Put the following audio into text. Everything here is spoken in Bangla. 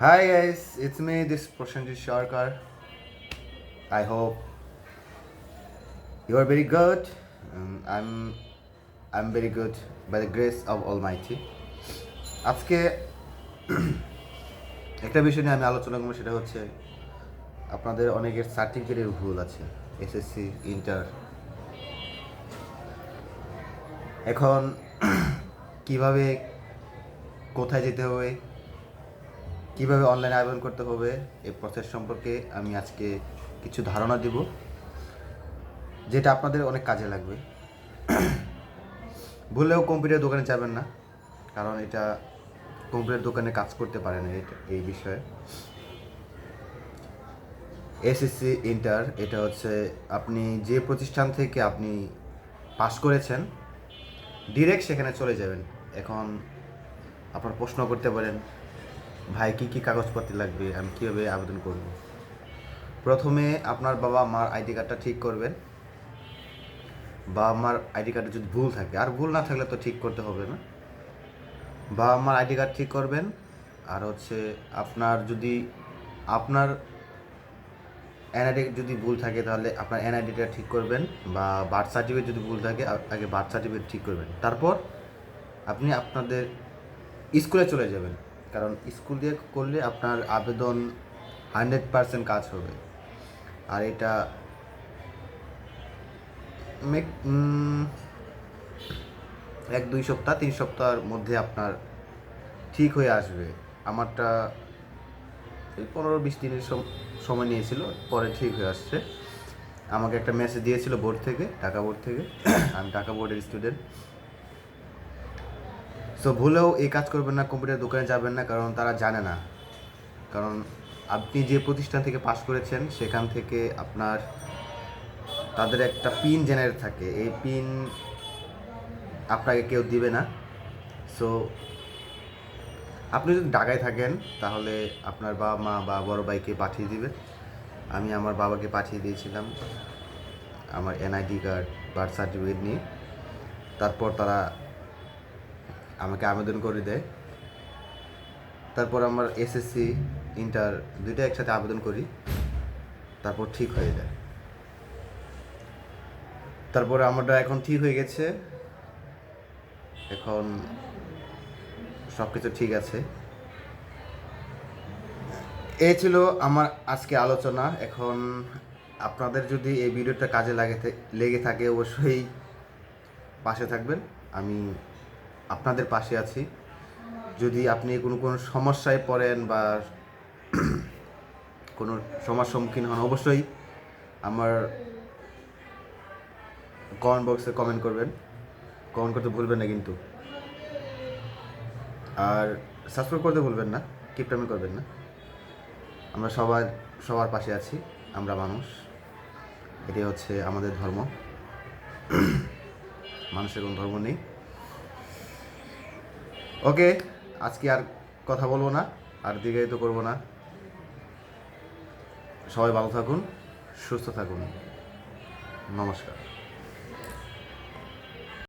Hi guys, it's me, this Prashanjit Sharkar. I hope you are very good. Um, I'm I'm very good by the grace of Almighty. আজকে একটা বিষয় নিয়ে আমি আলোচনা করব সেটা হচ্ছে আপনাদের অনেকের সার্টিফিকেটের ভুল আছে এসএসসি ইন্টার এখন কীভাবে কোথায় যেতে হবে কীভাবে অনলাইনে আবেদন করতে হবে, এই প্রসেস সম্পর্কে আমি আজকে কিছু ধারণা দেব, যেটা আপনাদের অনেক কাজে লাগবে। ভুলেও কম্পিউটার দোকানে যাবেন না, কারণ এটা কম্পিউটার দোকানে কাজ করতে পারে না এই বিষয়ে। এসএসসি ইন্টার এটা হচ্ছে আপনি যে প্রতিষ্ঠান থেকে আপনি পাস করেছেন ডিরেক্ট সেখানে চলে যাবেন। এখন আপনার প্রশ্ন করতে পারেন ভাই, কী কী কাগজপত্র লাগবে? আমি কীভাবে আবেদন করব? প্রথমে আপনার বাবা মার আইডি কার্ডটা ঠিক করবেন। বাবা মার আইডি কার্ডে যদি ভুল থাকে, আর ভুল না থাকলে তো ঠিক করতে হবে না। বাবা মার আইডি কার্ড ঠিক করবেন। আর হচ্ছে আপনার যদি, আপনার এনআইডি যদি ভুল থাকে, তাহলে আপনার এনআইডিটা ঠিক করবেন বা বার্থ সার্টিফিকেট যদি ভুল থাকে আগে বার্থ সার্টিফিকেট ঠিক করবেন। তারপর আপনি আপনাদের স্কুলে চলে যাবেন। কারণ স্কুল দিয়ে করলে আপনার আবেদন হান্ড্রেড পারসেন্ট কাজ হবে। আর এটা এক, দুই সপ্তাহ, তিন সপ্তাহের মধ্যে আপনার ঠিক হয়ে আসবে। আমারটা পনেরো বিশ দিনের সময় নিয়েছিল, পরে ঠিক হয়ে আসছে। আমাকে একটা মেসেজ দিয়েছিল বোর্ড থেকে, ঢাকা বোর্ড থেকে। আমি ঢাকা বোর্ডের স্টুডেন্ট সো ভুলেও এই কাজ করবেন না কম্পিউটার দোকানে যাবেন না, কারণ তারা জানে না। কারণ আপনি যে প্রতিষ্ঠান থেকে পাশ করেছেন, সেখান থেকে আপনার, তাদের একটা পিন জেনারেট থাকে। এই পিন আপনাকে কেউ দিবে না। সো আপনি যদি ঢাকায় থাকেন, তাহলে আপনার বাবা মা বা বড় ভাইকে পাঠিয়ে দিবেন আমি আমার বাবাকে পাঠিয়ে দিয়েছিলাম, আমার এনআইডি কার্ড বার্থ সার্টিফিকেট নিয়ে। তারপর তারা আমাকে আবেদন করে দেয়। তারপর আমার এসএসসি ইন্টার দুইটা একসাথে আবেদন করি। তারপর ঠিক হয়ে যায়। তারপরে আমারটা এখন ঠিক হয়ে গেছে। এখন সব কিছু ঠিক আছে। এই ছিল আমার আজকে আলোচনা। এখন আপনাদের যদি এই ভিডিওটা কাজে লাগে লেগে থাকে, অবশ্যই পাশে থাকবেন। আমি আপনাদের পাশে আছি। যদি আপনি কোনো কোনো সমস্যায় পড়েন বা কোনো সমস্যার সম্মুখীন হন, অবশ্যই আমার কমেন্ট বক্সে কমেন্ট করবেন। কমেন্ট করতে ভুলবেন না কিন্তু। আর সাবস্ক্রাইব করতে ভুলবেন না কিপটামি করবেন না। আমরা সবার সবার পাশে আছি, আমরা মানুষ। এটাই হচ্ছে আমাদের ধর্ম। মানুষের কোনো ধর্ম নেই। ওকে, আজকে আর কথা বলব না, আর দীর্ঘায়িত করব না। সবাই ভালো থাকুন, সুস্থ থাকুন। নমস্কার।